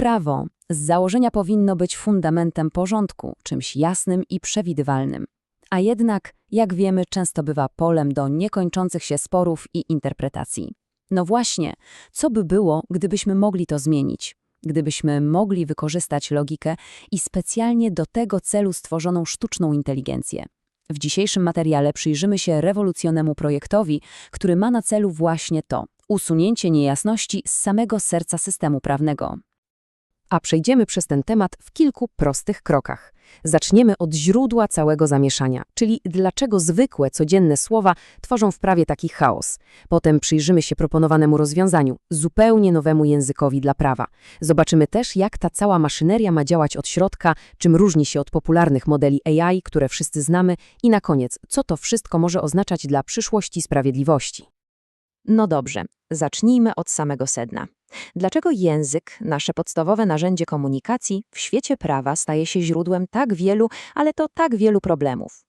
Prawo z założenia powinno być fundamentem porządku, czymś jasnym i przewidywalnym. A jednak, jak wiemy, często bywa polem do niekończących się sporów i interpretacji. No właśnie, co by było, gdybyśmy mogli to zmienić? Gdybyśmy mogli wykorzystać logikę i specjalnie do tego celu stworzoną sztuczną inteligencję. W dzisiejszym materiale przyjrzymy się rewolucjonemu projektowi, który ma na celu właśnie to usunięcie niejasności z samego serca systemu prawnego. A przejdziemy przez ten temat w kilku prostych krokach. Zaczniemy od źródła całego zamieszania, czyli dlaczego zwykłe, codzienne słowa tworzą w prawie taki chaos. Potem przyjrzymy się proponowanemu rozwiązaniu, zupełnie nowemu językowi dla prawa. Zobaczymy też, jak ta cała maszyneria ma działać od środka, czym różni się od popularnych modeli AI, które wszyscy znamy i na koniec, co to wszystko może oznaczać dla przyszłości sprawiedliwości. No dobrze, zacznijmy od samego sedna. Dlaczego język, nasze podstawowe narzędzie komunikacji, w świecie prawa staje się źródłem tak wielu, ale to tak wielu problemów?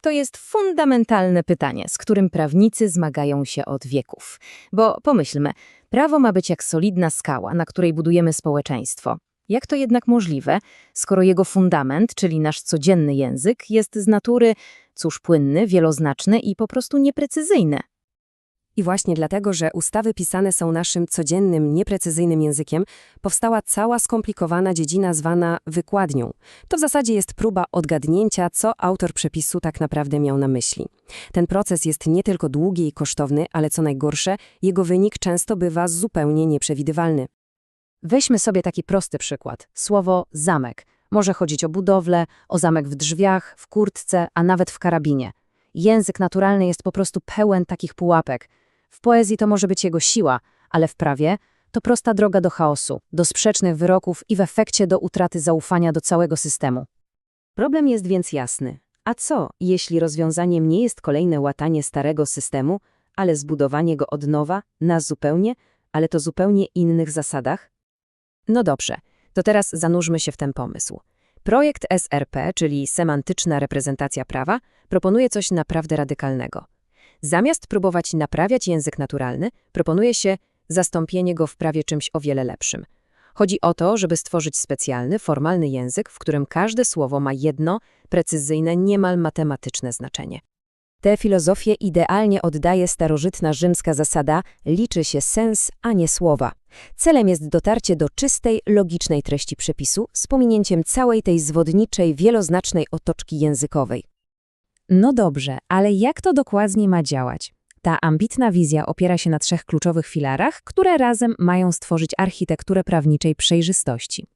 To jest fundamentalne pytanie, z którym prawnicy zmagają się od wieków. Bo pomyślmy, prawo ma być jak solidna skała, na której budujemy społeczeństwo. Jak to jednak możliwe, skoro jego fundament, czyli nasz codzienny język, jest z natury, cóż, płynny, wieloznaczny i po prostu nieprecyzyjny? I właśnie dlatego, że ustawy pisane są naszym codziennym, nieprecyzyjnym językiem, powstała cała skomplikowana dziedzina zwana wykładnią. To w zasadzie jest próba odgadnięcia, co autor przepisu tak naprawdę miał na myśli. Ten proces jest nie tylko długi i kosztowny, ale co najgorsze, jego wynik często bywa zupełnie nieprzewidywalny. Weźmy sobie taki prosty przykład. Słowo zamek. Może chodzić o budowlę, o zamek w drzwiach, w kurtce, a nawet w karabinie. Język naturalny jest po prostu pełen takich pułapek. W poezji to może być jego siła, ale w prawie to prosta droga do chaosu, do sprzecznych wyroków i w efekcie do utraty zaufania do całego systemu. Problem jest więc jasny. A co, jeśli rozwiązaniem nie jest kolejne łatanie starego systemu, ale zbudowanie go od nowa, na zupełnie, ale to zupełnie innych zasadach? No dobrze, to teraz zanurzmy się w ten pomysł. Projekt SRP, czyli Semantyczna Reprezentacja Prawa, proponuje coś naprawdę radykalnego. Zamiast próbować naprawiać język naturalny, proponuje się zastąpienie go w prawie czymś o wiele lepszym. Chodzi o to, żeby stworzyć specjalny, formalny język, w którym każde słowo ma jedno, precyzyjne, niemal matematyczne znaczenie. Tę filozofię idealnie oddaje starożytna rzymska zasada liczy się sens, a nie słowa. Celem jest dotarcie do czystej, logicznej treści przepisu z pominięciem całej tej zwodniczej, wieloznacznej otoczki językowej. No dobrze, ale jak to dokładnie ma działać? Ta ambitna wizja opiera się na trzech kluczowych filarach, które razem mają stworzyć architekturę prawniczej przejrzystości.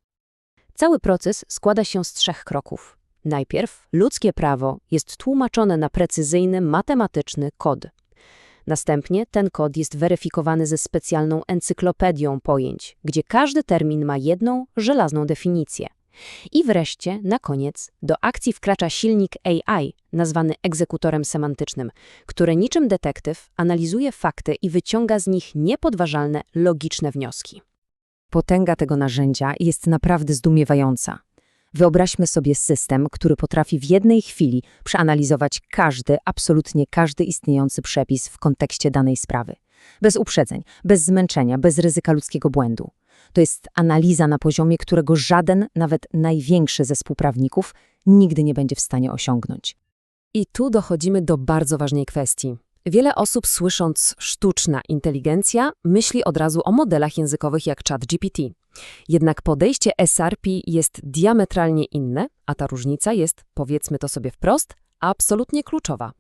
Cały proces składa się z trzech kroków. Najpierw ludzkie prawo jest tłumaczone na precyzyjny, matematyczny kod. Następnie ten kod jest weryfikowany ze specjalną encyklopedią pojęć, gdzie każdy termin ma jedną, żelazną definicję. I wreszcie, na koniec, do akcji wkracza silnik AI, nazwany egzekutorem semantycznym, który niczym detektyw analizuje fakty i wyciąga z nich niepodważalne, logiczne wnioski. Potęga tego narzędzia jest naprawdę zdumiewająca. Wyobraźmy sobie system, który potrafi w jednej chwili przeanalizować każdy, absolutnie każdy istniejący przepis w kontekście danej sprawy. Bez uprzedzeń, bez zmęczenia, bez ryzyka ludzkiego błędu. To jest analiza na poziomie, którego żaden, nawet największy zespół prawników nigdy nie będzie w stanie osiągnąć. I tu dochodzimy do bardzo ważnej kwestii. Wiele osób słysząc sztuczna inteligencja myśli od razu o modelach językowych jak ChatGPT. Jednak podejście SRP jest diametralnie inne, a ta różnica jest, powiedzmy to sobie wprost, absolutnie kluczowa.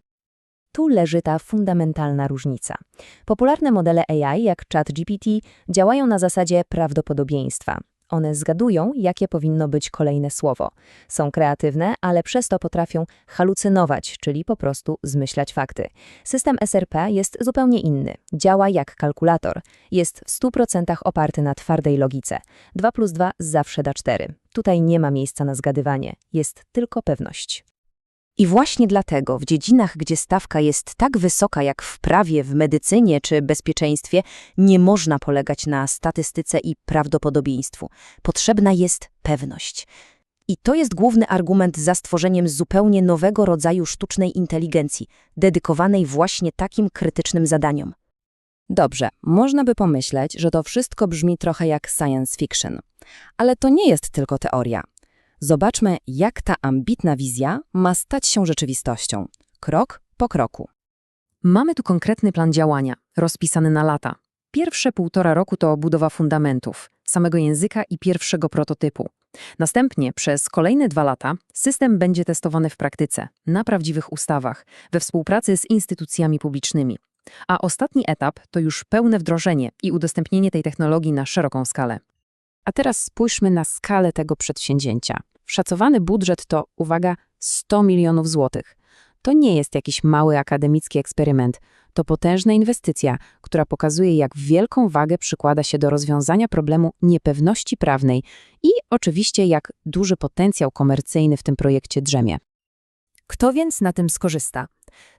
Tu leży ta fundamentalna różnica. Popularne modele AI, jak ChatGPT, działają na zasadzie prawdopodobieństwa. One zgadują, jakie powinno być kolejne słowo. Są kreatywne, ale przez to potrafią halucynować, czyli po prostu zmyślać fakty. System SRP jest zupełnie inny. Działa jak kalkulator. Jest w 100% oparty na twardej logice. 2 plus 2 zawsze da 4. Tutaj nie ma miejsca na zgadywanie. Jest tylko pewność. I właśnie dlatego w dziedzinach, gdzie stawka jest tak wysoka jak w prawie, w medycynie czy bezpieczeństwie, nie można polegać na statystyce i prawdopodobieństwu. Potrzebna jest pewność. I to jest główny argument za stworzeniem zupełnie nowego rodzaju sztucznej inteligencji, dedykowanej właśnie takim krytycznym zadaniom. Dobrze, można by pomyśleć, że to wszystko brzmi trochę jak science fiction. Ale to nie jest tylko teoria. Zobaczmy, jak ta ambitna wizja ma stać się rzeczywistością. Krok po kroku. Mamy tu konkretny plan działania, rozpisany na lata. Pierwsze półtora roku to budowa fundamentów, samego języka i pierwszego prototypu. Następnie przez kolejne dwa lata system będzie testowany w praktyce, na prawdziwych ustawach, we współpracy z instytucjami publicznymi. A ostatni etap to już pełne wdrożenie i udostępnienie tej technologii na szeroką skalę. A teraz spójrzmy na skalę tego przedsięwzięcia. Szacowany budżet to, uwaga, 100 milionów złotych. To nie jest jakiś mały akademicki eksperyment. To potężna inwestycja, która pokazuje, jak wielką wagę przykłada się do rozwiązania problemu niepewności prawnej i oczywiście, jak duży potencjał komercyjny w tym projekcie drzemie. Kto więc na tym skorzysta?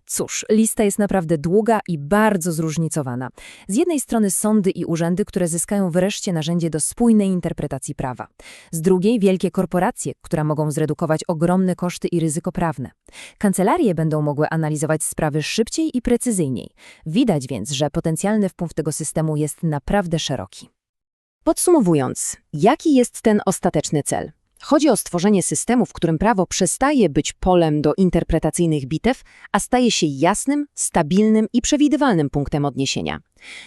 Cóż, lista jest naprawdę długa i bardzo zróżnicowana. Z jednej strony sądy i urzędy, które zyskają wreszcie narzędzie do spójnej interpretacji prawa. Z drugiej wielkie korporacje, które mogą zredukować ogromne koszty i ryzyko prawne. Kancelarie będą mogły analizować sprawy szybciej i precyzyjniej. Widać więc, że potencjalny wpływ tego systemu jest naprawdę szeroki. Podsumowując, jaki jest ten ostateczny cel? Chodzi o stworzenie systemu, w którym prawo przestaje być polem do interpretacyjnych bitew, a staje się jasnym, stabilnym i przewidywalnym punktem odniesienia.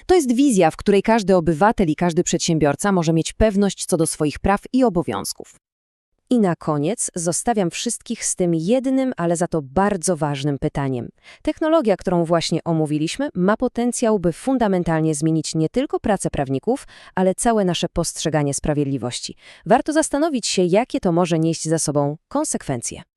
To jest wizja, w której każdy obywatel i każdy przedsiębiorca może mieć pewność co do swoich praw i obowiązków. I na koniec zostawiam wszystkich z tym jednym, ale za to bardzo ważnym pytaniem. Technologia, którą właśnie omówiliśmy, ma potencjał, by fundamentalnie zmienić nie tylko pracę prawników, ale całe nasze postrzeganie sprawiedliwości. Warto zastanowić się, jakie to może nieść za sobą konsekwencje.